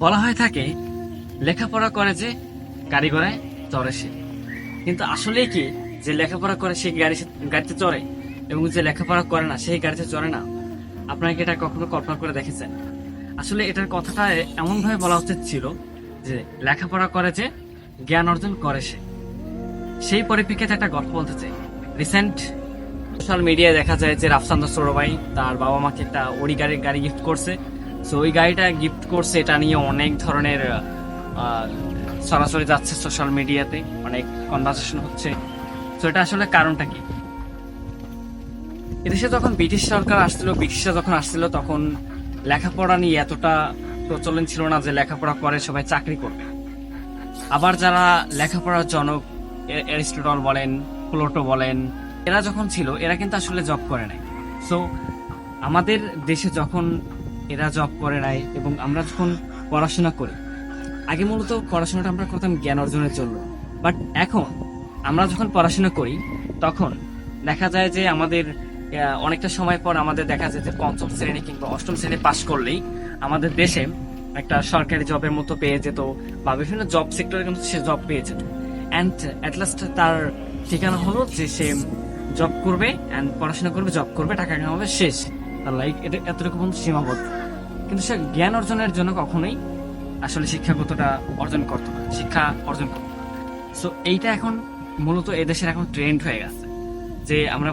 বলা হয়ে থাকে, লেখাপড়া করে যে গাড়ি ঘোড়ায় চড়ে সে। কিন্তু আসলে কি, যে লেখাপড়া করে সে গাড়ি গাড়িতে চড়ে এবং যে লেখাপড়া করে না, সেই গাড়িতে চড়ে না, আপনারা কি এটা কখনো কল্পনা করে দেখেছেন? আসলে এটার কথাটা এমনভাবে বলা উচিত ছিল যে লেখাপড়া করে যে জ্ঞান অর্জন করে সে। সেই পরিপ্রেক্ষিতে একটা গল্প বলতে চাই। রিসেন্ট সোশ্যাল মিডিয়ায় দেখা যায় যে রাফসান্দ সৌরভাই তার বাবা মাকে একটা ওড়ি গাড়ির গাড়ি গিফট করছে। সো ওই গাড়িটা গিফট করছে, এটা নিয়ে অনেক ধরনের সরাসরি যাচ্ছে সোশ্যাল মিডিয়াতে অনেক কনভারসেশন হচ্ছে। তো এটা আসলে কারণটা কি? এদেশে যখন ব্রিটিশ সরকার আসছিল, ব্রিটিশরা যখন আসছিল, তখন লেখাপড়া নিয়ে এতটা প্রচলন ছিল না যে লেখাপড়া করে সবাই চাকরি করবে। আবার যারা লেখাপড়ার জনক অ্যারিস্টটল বলেন, প্লোটো বলেন, এরা যখন ছিল, এরা কিন্তু আসলে জব করে নাই। সো আমাদের দেশে যখন এরা জব করে নাই এবং আমরা যখন পড়াশোনা করি, আগে মূলত পড়াশোনাটা আমরা করতাম জ্ঞান অর্জনের জন্য। বাট এখন আমরা যখন পড়াশোনা করি, তখন দেখা যায় যে আমাদের অনেকটা সময় পর আমাদের দেখা যায় যে পঞ্চম শ্রেণি কিংবা অষ্টম শ্রেণি পাশ করলেই আমাদের দেশে একটা সরকারি জবের মতো পেয়ে যেত বা বিভিন্ন জব সেক্টরে কিন্তু সে জব পেয়ে যেত। অ্যান্ড অ্যাট লাস্ট তার ঠিকানা হলো যে সে জব করবে অ্যান্ড পড়াশোনা করবে জব করবে, টাকা কামাবে, শেষ। লাইফ এটা এতটুকু পর্যন্ত সীমাবদ্ধ। কিন্তু সে জ্ঞান অর্জনের জন্য কখনোই আসলে শিক্ষাগতটা অর্জন করতো না, শিক্ষা অর্জন করতো সো এইটা এখন মূলত এদেশের এখন ট্রেন্ড হয়ে গেছে যে আমরা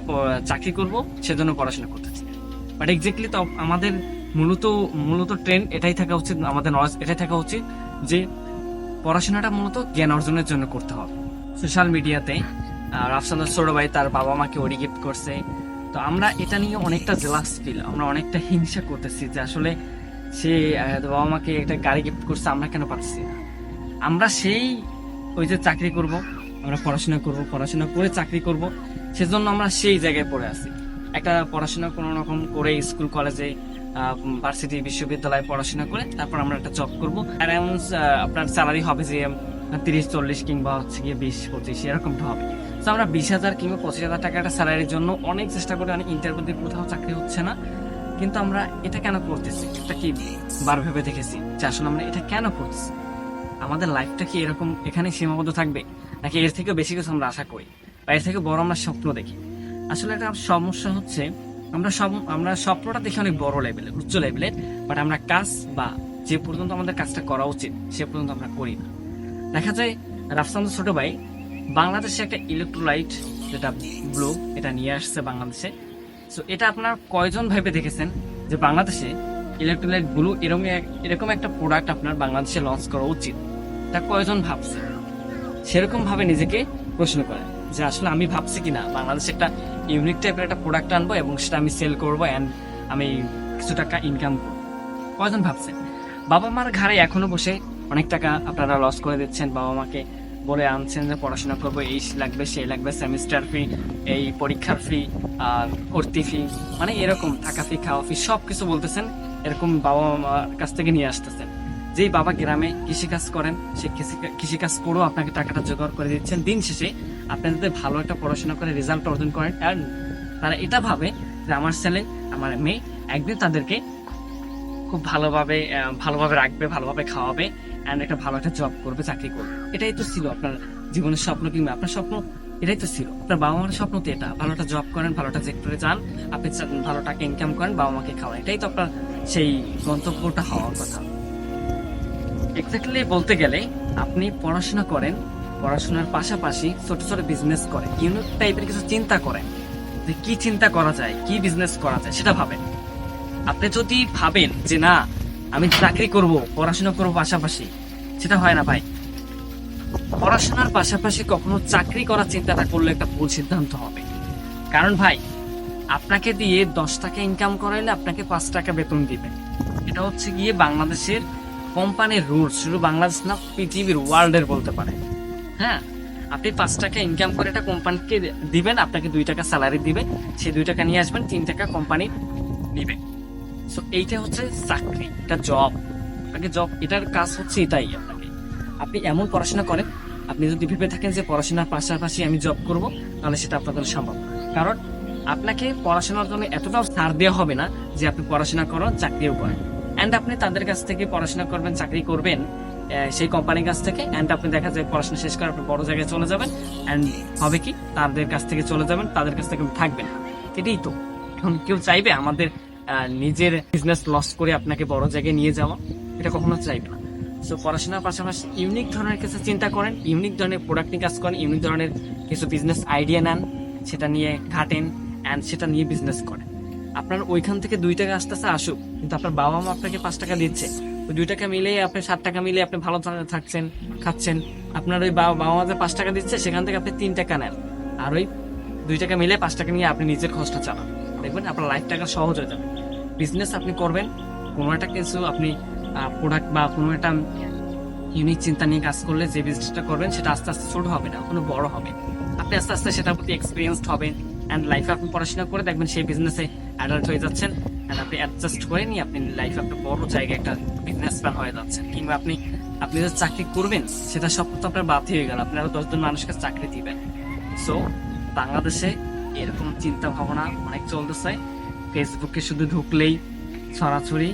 চাকরি করব, সেজন্য পড়াশোনা করতেছি। বাট এক্স্যাক্টলি তো আমাদের মূলত মূলত ট্রেন্ড এটাই থাকা উচিত, আমাদের নলেজ এটাই থাকা উচিত যে পড়াশোনাটা মূলত জ্ঞান অর্জনের জন্য করতে হবে। সোশ্যাল মিডিয়াতে রাফসান ভাই তার বাবা মাকে ওরি গিফট করছে। তো আমরা এটা নিয়ে অনেকটা জেলাস ফিল আমরা অনেকটা হিংসা করতেছি যে আসলে সে বাবা একটা গাড়ি গিফট করছে, আমরা কেন পাচ্ছি না? আমরা সেই, ওই যে চাকরি করব, আমরা পড়াশোনা করব, পড়াশোনা করে চাকরি করব, সেজন্য আমরা সেই জায়গায় পড়ে আছি। একটা পড়াশোনা কোনো রকম করে স্কুল, কলেজে ভার্সিটি বিশ্ববিদ্যালয়ে পড়াশোনা করে তারপর আমরা একটা জব করব। অ্যারাউন্ড আপনার স্যালারি হবে যে, তিরিশ, চল্লিশ কিংবা হচ্ছে গিয়ে বিশ, পঁচিশ, এরকমটা হবে। তো আমরা বিশ হাজার কিংবা পঁচিশ হাজার টাকা একটা স্যালারির জন্য অনেক চেষ্টা করে, অনেক ইন্টারভিউ দিয়ে কোথাও চাকরি হচ্ছে না। কিন্তু আমরা এটা কেন করতেছি? এটা কি বার ভেবে দেখেছি যে আসলে আমরা এটা কেন করতেছি? আমাদের লাইফটা কি এরকম এখানে সীমাবদ্ধ থাকবে? নাকি এর থেকে বেশি কিছু আমরা আশা করি? বা এর থেকে বড় আমরা স্বপ্ন দেখি? আসলে একটা সমস্যা হচ্ছে, আমরা সব আমরা স্বপ্নটা দেখি অনেক বড় লেভেলের উচ্চ লেভেলের বাট আমরা কাজ বা যে পর্যন্ত আমাদের কাজটা করা উচিত, সে পর্যন্ত আমরা করি না। দেখা যায়, রাফসান ছোট ভাই বাংলাদেশে একটা ইলেকট্রোলাইট যেটা ব্লু এটা নিয়ে আসছে বাংলাদেশে। সো এটা আপনার কয়জন ভেবে দেখেছেন যে বাংলাদেশে ইলেকট্রোলাইট ব্লু এরকম এরকম একটা প্রোডাক্ট আপনার বাংলাদেশে লঞ্চ করা উচিত? তা কয়জন ভাবছে? সেরকম ভাবে নিজেকে প্রশ্ন করে যে আসলে আমি ভাবছি কিনা? বাংলাদেশে একটা ইউনিক টাইপের একটা প্রোডাক্ট আনব এবং সেটা আমি সেল করব অ্যান্ড আমি কিছু টাকা ইনকাম করব। কয়জন ভাবছেন? বাবা মার ঘাড়ে এখনও বসে অনেক টাকা আপনারা লস করে দিচ্ছেন বাবা মাকে বলে আনছেন যে পড়াশোনা করব, এই লাগবে, সেই লাগবে সেমিস্টার ফি এই পরীক্ষার ফি আর ভর্তি ফি মানে এরকম থাকা ফি খাওয়া ফি সব কিছু বলতেছেন, এরকম বাবা মার কাছ থেকে নিয়ে আসতেছেন। যেই বাবা গ্রামে কৃষিকাজ করেন, সে কৃষি- কৃষিকাজ করেও আপনাকে টাকাটা জোগাড় করে দিচ্ছেন। দিন শেষে আপনি যদি ভালো একটা পড়াশোনা করে রেজাল্ট অর্জন করেন তারা এটা ভাবে যে আমার ছেলে, আমার মেয়ে একদিন তাদেরকে খুব ভালোভাবে ভালোভাবে রাখবে, ভালোভাবে খাওয়াবে অ্যান্ড একটা ভালো একটা জব করবে, চাকরি করবে। এটাই তো ছিল আপনার জীবনের স্বপ্ন কিংবা আপনার স্বপ্ন, এটাই তো ছিল। আপনার বাবা মার স্বপ্ন তো এটা, ভালো একটা জব করেন, ভালো একটা সেক্টরে যান, আপনি ভালো টাকা ইনকাম করেন, বাবা মাকে খাওয়ান। এটাই তো আপনার সেই গন্তব্যটা হওয়ার কথা। এক্স্যাক্টলি বলতে গেলে, আপনি পড়াশোনা করেন, পড়াশোনার পাশাপাশি ছোট ছোট বিজনেস করেন। ইউনিক টাইপের কিছু চিন্তা করেন যে কি চিন্তা করা যায়, কি বিজনেস করা যায়, সেটা ভাবেন। আপনি যদি ভাবেন যে না, আমি চাকরি করব, পড়াশোনা করব পাশাপাশি, সেটা হয় না ভাই। পড়াশোনার পাশাপাশি কখনো চাকরি করার চিন্তাটা করলে একটা ভুল সিদ্ধান্ত হবে। কারণ ভাই, আপনাকে দিয়ে দশ টাকা ইনকাম করাইলে আপনাকে পাঁচ টাকা বেতন দিবে। এটা হচ্ছে গিয়ে বাংলাদেশের কোম্পানির রুলস, শুধু বাংলাদেশ না, পৃথিবীর ওয়ার্ল্ডের বলতে পারে। হ্যাঁ? আপনি পাঁচ টাকা ইনকাম করে এটা কোম্পানিকে দিবেন, আপনাকে দুই টাকা স্যালারি দিবে সেই দুই টাকা নিয়ে আসবেন, তিন টাকা কোম্পানি নিবে। সো এইটা হচ্ছে চাকরি, এটা জব আপনাকে জব এটার কাজ হচ্ছে এটাই আপনাকে। আপনি এমন পড়াশোনা করেন, আপনি যদি ভেবে থাকেন যে পড়াশোনার পাশাপাশি আমি জব করব, তাহলে সেটা আপনার জন্য সম্ভব। কারণ আপনাকে পড়াশোনার জন্য এতটাও ছাড় দেওয়া হবে না যে আপনি পড়াশোনা করেন, চাকরিও করেন। অ্যান্ড আপনি তাদের কাছ থেকে পড়াশোনা করবেন, চাকরি করবেন সেই কোম্পানির কাছ থেকে। অ্যান্ড আপনি দেখা যায় পড়াশোনা শেষ করে আপনি বড় জায়গায় চলে যাবেন। অ্যান্ড হবে কি? তাদের কাছ থেকে চলে যাবেন, তাদের কাছ থেকে থাকবেন। এটাই তো। এখন কেউ চাইবে আমাদের নিজের বিজনেস লস করে আপনাকে বড় জায়গায় নিয়ে যাওয়া, এটা কখনো চাইবে না। সো পড়াশোনার পাশাপাশি ইউনিক ধরনের কিছু চিন্তা করেন ইউনিক ধরনের প্রোডাক্ট নিয়ে কাজ করেন ইউনিক ধরনের কিছু বিজনেস আইডিয়া নেন, সেটা নিয়ে ঘাটেন অ্যান্ড সেটা নিয়ে বিজনেস করেন। আপনার ওইখান থেকে দুই টাকা আসতেছে, আসুক, কিন্তু আপনার বাবা মা আপনাকে পাঁচ টাকা দিচ্ছে। ওই দুই টাকা মিলে আপনি, সাত টাকা মিলে আপনি ভালো থাকছেন, খাচ্ছেন। আপনার ওই বাবা বাবা মা যে পাঁচ টাকা দিচ্ছে, সেখান থেকে আপনি তিন টাকা নেন। আর ওই দুই টাকা মিলে পাঁচ টাকা নিয়ে আপনি নিজের খরচটা চালান। দেখবেন আপনার লাইফ টাকা সহজ হয়ে যাবে। বিজনেস আপনি করবেন, কোনো একটা কিছু আপনি প্রোডাক্ট বা কোনো একটা ইউনিক চিন্তা নিয়ে কাজ করলে যে বিজনেসটা করবেন, সেটা আস্তে আস্তে ছোট হবে না, কোনো বড় হবে আপনি আস্তে আস্তে সেটার প্রতি এক্সপিরিয়েন্সড হবেন অ্যান্ড লাইফে আপনি পড়াশোনা করে দেখবেন সেই বিজনেসে অ্যাডাল্ট হয়ে যাচ্ছেন অ্যান্ড আপনি অ্যাডজাস্ট করে নিয়ে আপনি লাইফে আপনার বড় জায়গায় একটা বিজনেস ম্যান হয়ে যাচ্ছেন। কিংবা আপনি আপনি যে চাকরি করবেন, সেটা সব তো আপনার বাদ হয়ে গেল আপনি আরও দশজন মানুষকে চাকরি দিবেন। সো বাংলাদেশে এরকম চিন্তা ভাবনা অনেক চলতেছে। ফেসবুকে শুধু ঢুকলেই ছড়াছড়ি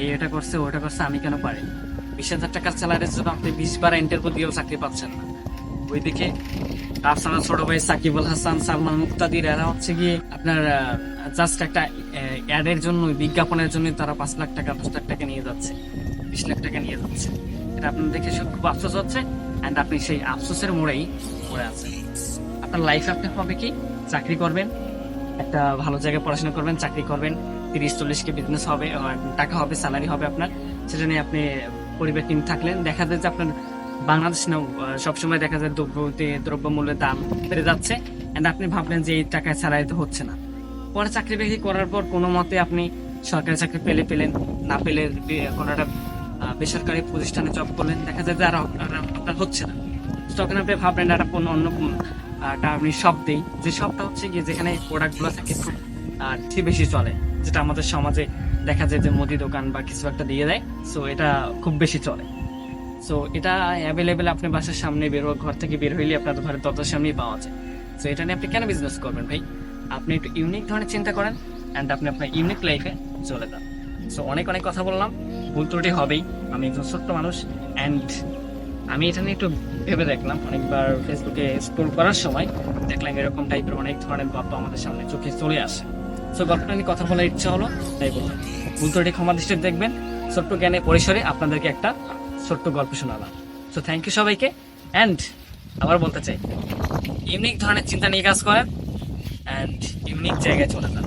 এই এটা করছে ওটা করছে, আমি কেন পারি বিশ হাজার টাকার স্যালারির জন্য আপনি বিশ বার ইন্টারভিউ দিয়েও চাকরি পাচ্ছেন না। ওইদিকে আপনার ছোট ভাই সাকিবুল হাসান, সালমান মুক্তাদির, এরা হচ্ছে গিয়ে আপনার জাস্ট একটা অ্যাডের জন্য বিজ্ঞাপনের জন্য তারা পাঁচ লাখ টাকা, দশ লাখ টাকা নিয়ে যাচ্ছে, বিশ লাখ টাকা নিয়ে যাচ্ছে। এটা আপনার দেখে খুব আফসোস হচ্ছে অ্যান্ড আপনি সেই আফসোসের মোড়েই পড়ে আছেন। আপনার লাইফে আপনি হবে কি? চাকরি করবেন একটা ভালো জায়গায় পড়াশোনা করবেন, চাকরি করবেন, তিরিশ, চল্লিশ কে বিজনেস হবে টাকা হবে স্যালারি হবে আপনার সেটা নিয়ে আপনি পরিবার টিম থাকলেন। দেখা যায় যে আপনার বাংলাদেশ না সবসময় দেখা যায় দ্রব্যতে, দ্রব্যমূল্যের দাম বেড়ে যাচ্ছে এন্ড আপনি ভাবলেন যে এই টাকায় স্যালারি তো হচ্ছে না। পরে চাকরি বাকরি করার পর কোনো মতে আপনি সরকারি চাকরি পেলে পেলেন, না পেলে কোনো একটা বেসরকারি প্রতিষ্ঠানে জব করলেন, দেখা যায় যে আর হচ্ছে না। তখন আপনি ভাবলেন একটা কোনো অন্য আপনি শপ দেই। যে শপটা হচ্ছে গিয়ে যেখানে প্রোডাক্টগুলো থাকে খুব ঠিক বেশি চলে, যেটা আমাদের সমাজে দেখা যায় যে মুদি দোকান বা কিছু একটা দিয়ে দেয়। সো এটা খুব বেশি চলে। সো এটা অ্যাভেলেবেল আপনি বাসার সামনে বেরো ঘর থেকে বের হইলে আপনার ঘরের দরজার সামনেই পাওয়া যায়। সো এটা নিয়ে আপনি কেন বিজনেস করবেন ভাই? আপনি একটু ইউনিক ধরনের চিন্তা করেন অ্যান্ড আপনি আপনার ইউনিক লাইফে চলে যান। সো অনেক অনেক কথা বললাম। ভুল ত্রুটি হবেই। আমি একজন ছোট্ট মানুষ অ্যান্ড আমি এটা নিয়ে একটু ভেবে দেখলাম, অনেকবার ফেসবুকে স্ক্রোল করার সময় দেখলাম এরকম টাইপের অনেক ধরনের গল্প আমাদের সামনে চোখে চলে আসে। সো গল্পটা নিয়ে কথা বলার ইচ্ছা হলো, তাই বললাম। ভুল ত্রুটি ক্ষমা দৃষ্টিতে দেখবেন। ছোট্ট জ্ঞানের পরিসরে আপনাদেরকে একটা ছোট্ট গল্প শোনালাম। সো থ্যাংক ইউ সবাইকে অ্যান্ড আবার বলতে চাই ইউনিক ধরনের চিন্তা নিয়ে কাজ করেন অ্যান্ড ইউনিক জায়গায় চলে যান।